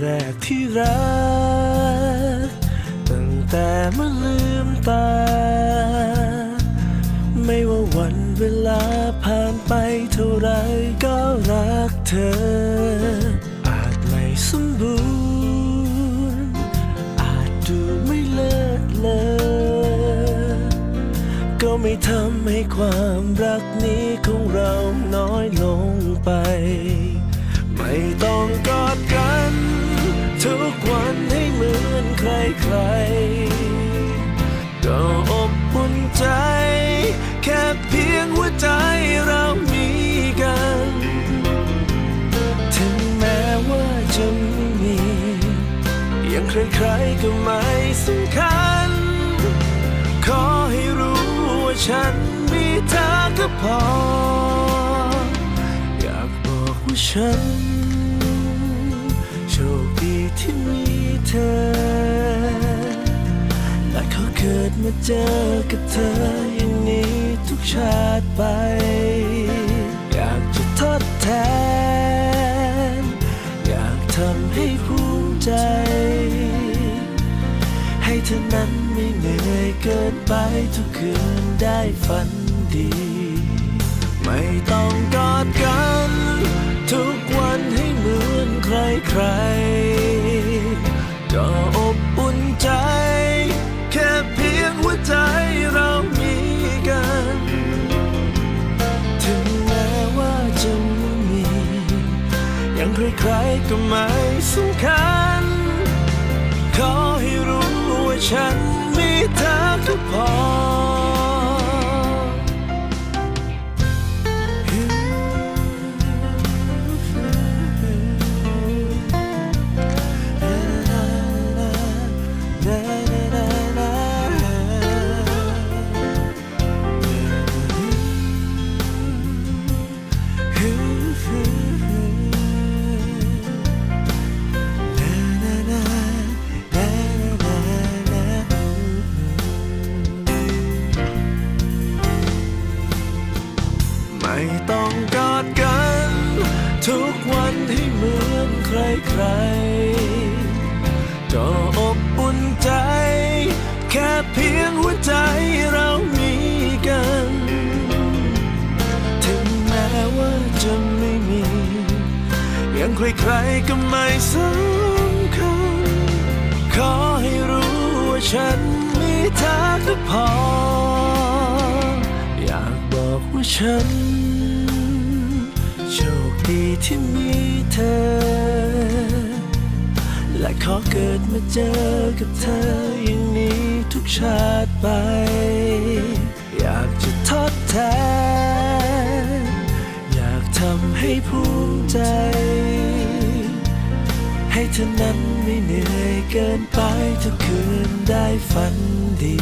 แรกที่รัก ตั้งแต่เมื่อลืมตา ไม่ว่าวันเวลาผ่านไปเท่าไรก็รักเธอ อาจไม่สมบูรณ์ อาจดูไม่เลิศเลอก็ไม่ทำให้ความรักนี้ของเราน้อยลงไป ไม่ต้องกอดกัน ใคร ก็อบอุ่นใจ แค่เพียงหัวใจเรามีกัน ถึงแม้ว่าจะไม่มี อย่างใครๆก็ไม่สำคัญ ขอให้รู้ว่าฉันมีเธอก็พอ อยากบอกว่าฉันโชคดีที่มีเธอ กิดมาเจอกับเธออย่างนี้ทุกชาติไป อยากจะทดแทน อยากทำให้ภูมิใจ ให้เธอนั้นไม่เหนื่อยเกินไปทุกคืนได้ฝันดี ไม่ต้องกอดกัน ทุกวันให้เหมือนใครๆ ใครๆก็ไม่สำคัญ ขอให้รู้ว่าฉันมีเธอก็พอ ทุกวันให้เหมือนใครๆก็อบอุ่นใจ แค่เพียงหัวใจเรามีกัน ถึงแม้ว่าจะไม่มีย่างใครๆก็ไม่สำคัญขอให้รู้ว่าฉันมีเธอก็พอ อยากบอกว่าฉันโชค ดีที่มีเธอ และขอเกิดมาเจอกับเธออย่างนี้ทุกชาติไป อยากจะทดแทน อยากทำให้ภูมิใจ ให้เธอนั้นไม่เหนื่อยเกินไปทุกคืนได้ฝันดี